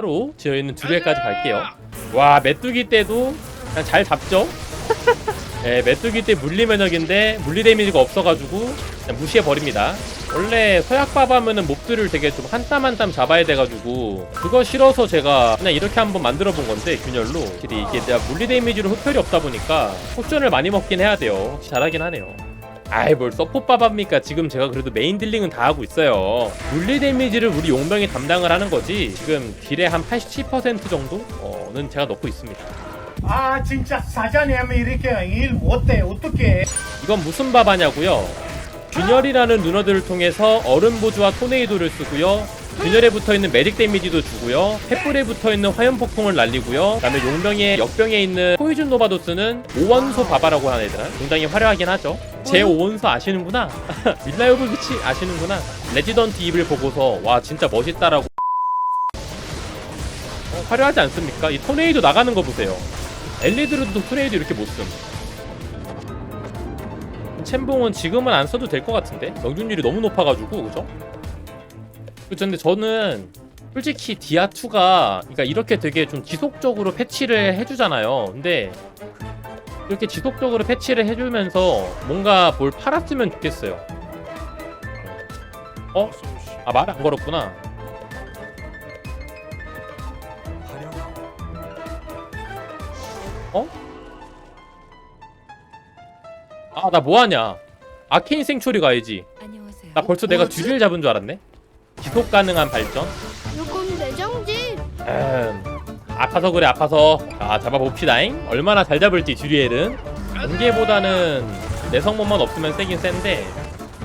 따로 지어있는 두 개까지 갈게요. 와 메뚜기 때도 그냥 잘 잡죠? 네, 메뚜기 때 물리 면역인데 물리 데미지가 없어가지고 그냥 무시해버립니다. 원래 서약밥 하면은 몹들을 되게 좀 한 땀 한 땀 잡아야 돼가지고 그거 싫어서 제가 그냥 이렇게 한번 만들어 본 건데 균열로. 확실히 이게 내가 물리 데미지로 흡혈이 없다 보니까 포션을 많이 먹긴 해야 돼요. 잘하긴 하네요 아이 뭘 서포밥 합니까? 지금 제가 그래도 메인 딜링은 다 하고 있어요. 물리 데미지를 우리 용병이 담당을 하는 거지 지금 딜의 한 87% 정도는 제가 넣고 있습니다. 아 진짜 사장님 이렇게 일 못해. 어떻게 이건 무슨 바바냐고요? 균열이라는 누너들을 통해서 얼음 보주와 토네이도를 쓰고요. 균열에 붙어있는 매직 데미지도 주고요. 횃불에 붙어있는 화염 폭풍을 날리고요. 그 다음에 용병의 역병에 있는 포이즌 노바도스는 5원소 바바라고 하는 애들 굉장히 화려하긴 하죠. 제 5원소 아시는구나. 밀라요브비치 아시는구나. 레지던트 입을 보고서 와 진짜 멋있다라고 어, 화려하지 않습니까? 이 토네이도 나가는 거 보세요. 엘리드로도 토네이도 이렇게 못 씀. 챔봉은 지금은 안 써도 될 것 같은데 명중률이 너무 높아가지고 그죠? 근데 저는 솔직히 디아2가 그러니까 이렇게 되게 좀 지속적으로 패치를 해주잖아요 근데 이렇게 지속적으로 패치를 해주면서 뭔가 뭘 팔았으면 좋겠어요 어? 아 말 안 걸었구나 어? 아 나 뭐하냐 아케인 생초리 가야지. 나 벌써 내가? 뒤를 잡은 줄 알았네 지속 가능한 발전 이건 내장지. 음, 아파서 그래 아파서 자 잡아봅시다잉 얼마나 잘 잡을지 듀리엘은 연계보다는 내성몸만 없으면 세긴 센데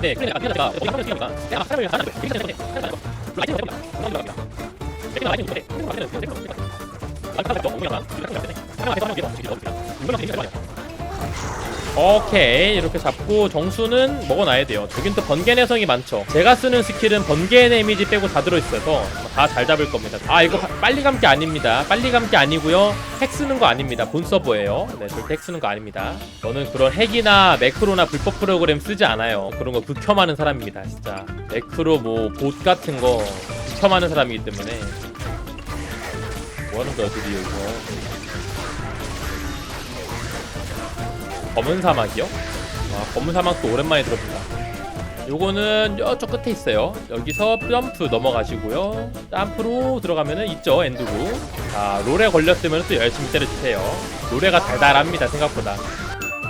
네 근데 내가 내가 내가 하면 되니까 내가 사람을 하나 되게 되는데 라이팅 되니까 내가 라이팅 못해 내가 라이팅 못해 내가 너무 그냥 오케이 이렇게 잡고 정수는 먹어놔야 돼요. 저긴 또 번개 내성이 많죠. 제가 쓰는 스킬은 번개 데미지 빼고 다 들어있어서 다 잘 잡을 겁니다. 아 이거 파- 빨리 감기 아닙니다. 빨리 감기 아니고요. 핵 쓰는 거 아닙니다. 본 서버예요. 네 절대 핵 쓰는 거 아닙니다. 저는 그런 핵이나 매크로나 불법 프로그램 쓰지 않아요. 그런 거 극혐하는 사람입니다 진짜. 매크로 뭐 봇 같은 거 극혐하는 사람이기 때문에. 뭐하는 거야 드디어 이거 검은 사막이요? 아, 검은 사막도 오랜만에 들어본다. 요거는 저쪽 끝에 있어요. 여기서 점프 넘어가시고요. 점프로 들어가면은 있죠, 엔드구. 자, 롤에 걸렸으면 또 열심히 때려주세요. 롤에가 달달합니다, 생각보다.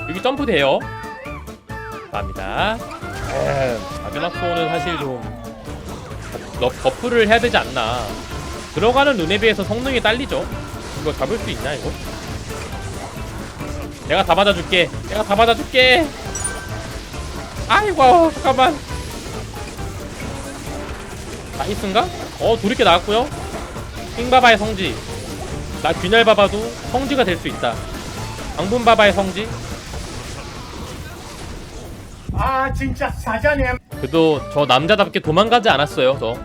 여기 점프 돼요. 감사합니다. 에 마지막소는 사실 좀 너, 버프를 해야 되지 않나. 들어가는 눈에 비해서 성능이 딸리죠. 이거 잡을 수 있나, 이거? 내가 다 받아줄게. 내가 다 받아줄게. 아이고 잠깐만. 나이스인가? 어 돌이켜 나왔고요. 킹바바의 성지. 나 균열바바도 성지가 될 수 있다. 방분바바의 성지. 아 진짜 사장님 그래도 저 남자답게 도망가지 않았어요. 저.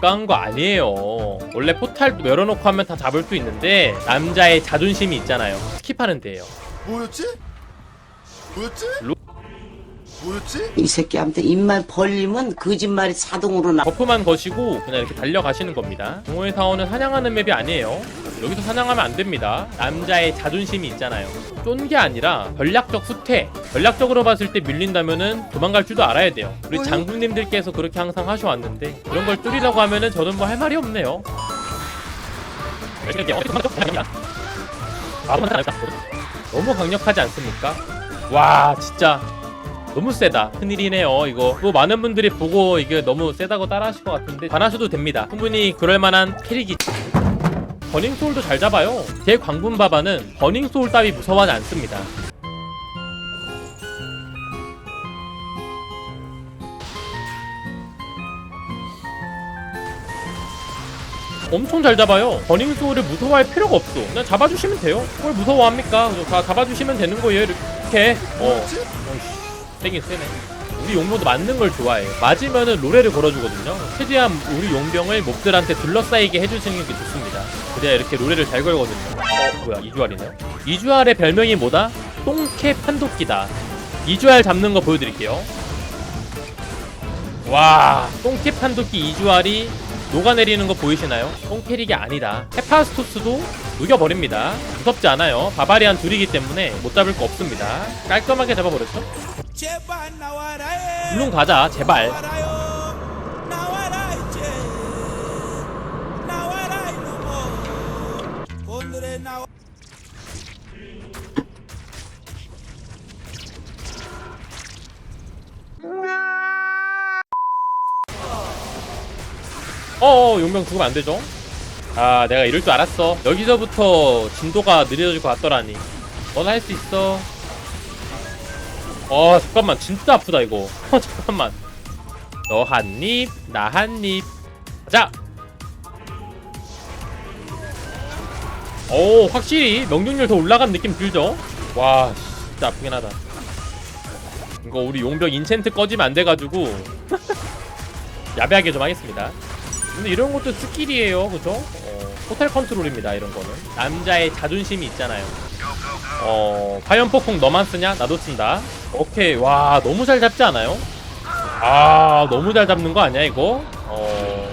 깐거 아니에요. 원래 포탈 열어놓고 하면 다 잡을 수 있는데 남자의 자존심이 있잖아요. 스킵하는 데예요. 뭐였지? 뭐였지? 로- 뭐였지? 이 새끼한테 입만 벌리면 거짓말이 자동으로 나. 버프만 거시고 그냥 이렇게 달려가시는 겁니다. 동호회 사원은 사냥하는 맵이 아니에요. 여기서 사냥하면 안 됩니다. 남자의 자존심이 있잖아요. 쫀 게 아니라 전략적 후퇴. 전략적으로 봤을 때 밀린다면은 도망갈 줄도 알아야 돼요. 우리 장군님들께서 그렇게 항상 하셔왔는데 그런 걸 뚫으려고 하면은 저는 뭐 할 말이 없네요. 아, 너무 강력하지 않습니까? 와 진짜 너무 세다. 큰일이네요, 이거. 또 많은 분들이 보고 이게 너무 세다고 따라하실 것 같은데 안 하셔도 됩니다. 충분히 그럴 만한 캐릭이. 버닝 소울도 잘 잡아요. 제 광분 바바는 버닝 소울 따위 무서워하지 않습니다. 엄청 잘 잡아요. 버닝 소울을 무서워할 필요가 없어. 그냥 잡아주시면 돼요. 뭘 무서워합니까? 다 잡아주시면 되는 거예요. 이렇게. 어. 세긴 세네. 우리 용병도 맞는 걸 좋아해. 맞으면은 로레를 걸어주거든요. 최대한 우리 용병을 몹들한테 둘러싸이게 해주시는 게 좋습니다. 그래야 이렇게 로레를 잘 걸거든요. 어, 뭐야, 이주알이네요. 이주알의 별명이 뭐다? 똥캐 판도끼다. 이주알 잡는 거 보여드릴게요. 와, 똥캐 판도끼 이주알이 녹아내리는 거 보이시나요? 똥캐릭이 아니다. 헤파스토스도 녹여버립니다. 무섭지 않아요. 바바리안 둘이기 때문에 못 잡을 거 없습니다. 깔끔하게 잡아버렸죠? 제발 물론 가자, 제발. 어어, 용병 죽으면 안 되죠? 아, 내가 이럴 줄 알았어. 여기서부터 진도가 느려질 것 같더라니. 넌 할 수 있어. 어, 잠깐만. 진짜 아프다, 이거. 어, 잠깐만. 너 한 입, 나 한 입. 자! 오, 확실히 명중률 더 올라간 느낌 들죠? 와, 진짜 아프긴 하다. 이거 우리 용병 인챈트 꺼지면 안 돼가지고 야비하게 좀 하겠습니다. 근데 이런 것도 스킬이에요, 그죠? 어, 호텔 컨트롤입니다, 이런 거는. 남자의 자존심이 있잖아요. 어, 화염 폭풍 너만 쓰냐? 나도 쓴다. 오케이, 와, 너무 잘 잡지 않아요? 아, 너무 잘 잡는 거 아니야, 이거? 어,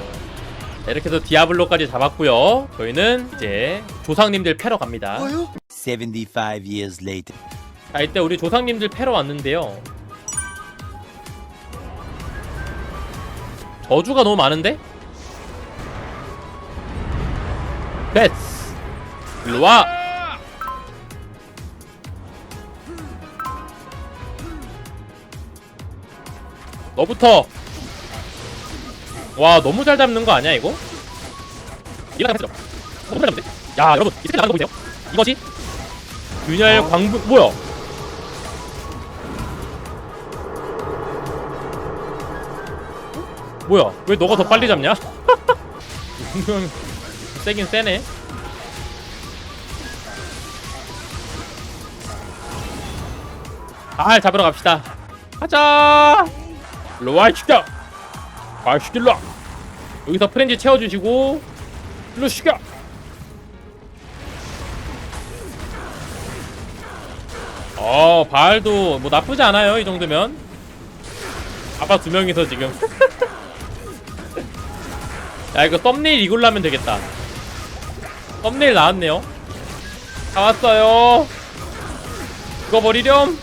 자, 이렇게 해서 디아블로까지 잡았고요. 저희는 이제 조상님들 패러 갑니다. 뭐요? 75 years later. 자, 이때 우리 조상님들 패러 왔는데요. 저주가 너무 많은데? 베츠! 일로와! 너부터! 와, 너무 잘 잡는 거 아니야, 이거? 이거 다 너무 잘 잡는데? 야, 여러분, 이 스킬 나가는 거 보이세요? 이거지? 균열 광부, 뭐야? 뭐야? 왜 너가 더 빨리 잡냐? 분명 세긴 세네. 아, 잡으러 갑시다. 가자. 로아 시켜. 아, 시킬라. 여기서 프렌즈 채워주시고 일로 시켜. 어, 바알도 뭐 나쁘지 않아요. 이 정도면. 아빠 두 명이서 지금. 야 이거 썸네일 이걸로 하면 되겠다 썸네일 나왔네요 다 왔어요 이거 버리렴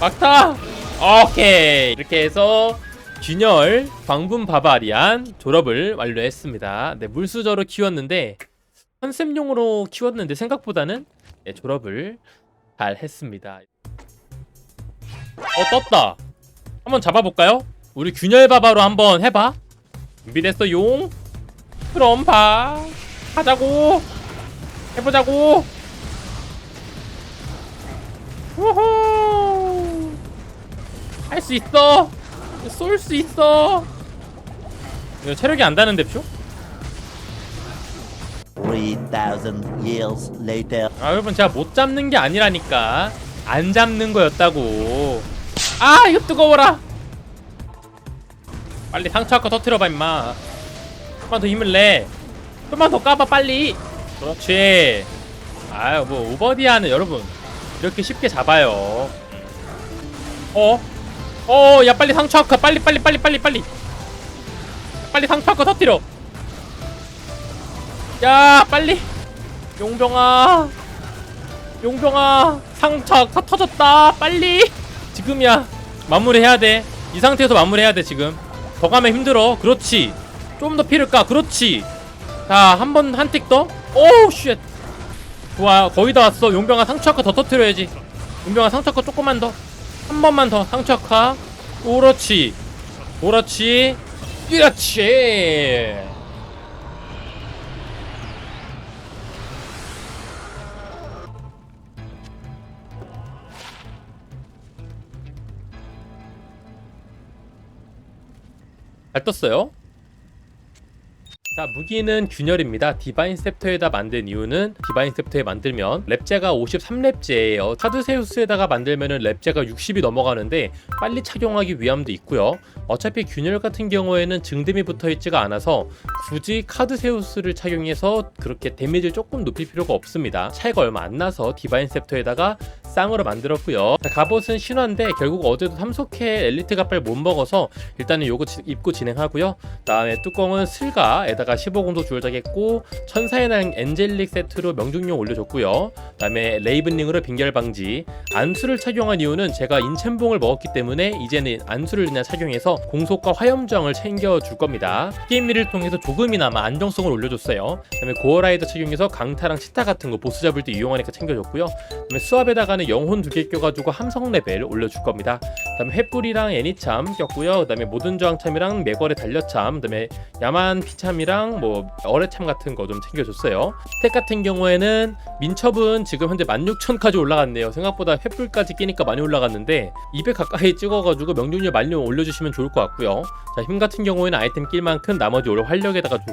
막타 오케이. 이렇게 해서 균열 광분 바바리안 졸업을 완료했습니다. 네 물수저로 키웠는데 컨셉용으로 키웠는데 생각보다는 네, 졸업을 잘 했습니다. 어 떴다. 한번 잡아볼까요? 우리 균열 바바로 한번 해봐. 준비됐어 용? 그럼 봐. 하자고. 해보자고. 우후. 할 수 있어. 쏠 수 있어. 이거 체력이 안 다는데 표? 3,000 years later. 아 여러분 제가 못 잡는 게 아니라니까. 안 잡는 거였다고. 아 이거 뜨거워라. 빨리 상처 아까 터트려봐 임마. 좀만 더 힘을 내. 좀만 더 까봐 빨리. 그렇지. 아유 뭐 오버디아는 여러분 이렇게 쉽게 잡아요. 어? 어, 야 빨리 상처 아까 빨리 빨리 빨리 빨리 빨리. 빨리 상처 아까 터뜨려. 야 빨리. 용병아. 용병아 상처 다 터졌다. 빨리. 지금이야. 마무리해야 돼 이 상태에서 마무리해야 돼 지금. 더 가면 힘들어. 그렇지. 좀 더 피를 까? 그렇지. 자 한 번 한 틱 더. 오우 쉣. 좋아. 거의 다 왔어. 용병아 상처 아까 더 터트려야지. 용병아 상처 아까 조금만 더 한 번만 더 상처 아까 그렇지 그렇지 그렇지. 잘 떴어요. 자 무기는 균열입니다. 디바인 셉터에다 만든 이유는 디바인 셉터에 만들면 랩제가 53랩제예요. 카드세우스에다가 만들면은 랩제가 60이 넘어가는데 빨리 착용하기 위함도 있고요. 어차피 균열 같은 경우에는 증dem이 붙어있지가 않아서 굳이 카드세우스를 착용해서 그렇게 데미지를 조금 높일 필요가 없습니다. 차이가 얼마 안 나서 디바인 셉터에다가 쌍으로 만들었고요. 자, 갑옷은 신화인데 결국 어제도 3속해 엘리트 갑발 못 먹어서 일단은 요거 지- 입고 진행하고요. 다음에 뚜껑은 슬가에다가 15공도 주얼작했고 천사의 날 엔젤릭 세트로 명중용 올려줬고요. 그다음에 레이븐링으로 빙결 방지. 안수를 착용한 이유는 제가 인챈봉을 먹었기 때문에 이제는 안수를 그냥 착용해서 공속과 화염저항을 챙겨줄 겁니다. 게임미를 통해서 조금이나마 안정성을 올려줬어요. 그다음에 고어라이더 착용해서 강타랑 치타 같은 거 보스 잡을 때 이용하니까 챙겨줬고요. 그다음에 수압에다가는 영혼 두 개 껴가지고 함성 레벨 올려줄 겁니다 그 다음에 횃불이랑 애니참 꼈고요 그 다음에 모든 저항참이랑 매거래 달려참 그 다음에 야만 피참이랑 뭐 어뢰참 같은 거 좀 챙겨줬어요. 스택 같은 경우에는 민첩은 지금 현재 16,000까지 올라갔네요. 생각보다 횃불까지 끼니까 많이 올라갔는데 200 가까이 찍어가지고 명중률 많이 올려주시면 좋을 것 같고요. 자, 힘 같은 경우에는 아이템 낄 만큼 나머지 올 활력에다가 주...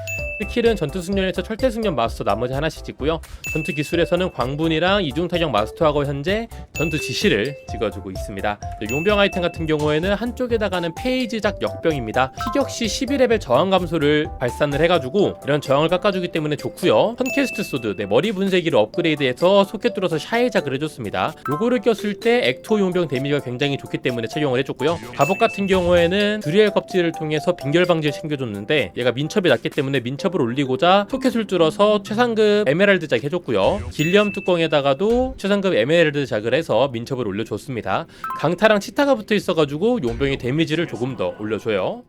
스킬은 전투 승련에서 철퇴 승련 마스터 나머지 하나씩 찍고요. 전투 기술에서는 광분이랑 이중 타격 마스터하고 현재 전투 지시를 찍어주고 있습니다. 용병 아이템 같은 경우에는 한쪽에다가는 페이지작 역병입니다. 피격 시 12레벨 저항 감소를 발산을 해가지고 이런 저항을 깎아주기 때문에 좋고요. 턴캐스트 소드, 네, 머리 분쇄기를 업그레이드해서 소켓 뚫어서 샤이작을 해줬습니다. 요거를 꼈을 때 액토 용병 데미지가 굉장히 좋기 때문에 착용을 해줬고요. 갑옷 같은 경우에는 드리엘 껍질을 통해서 빙결 방지를 챙겨줬는데 얘가 민첩이 낮기 때문에 민첩을 올리고자 소켓을 뚫어서 최상급 에메랄드 작 해줬고요. 길리엄 뚜껑에다가도 최상급 에메랄드 작을 해서 민첩을 올려줬습니다. 강타랑 치타가 붙어 있어가지고 용병의 데미지를 조금 더 올려줘요.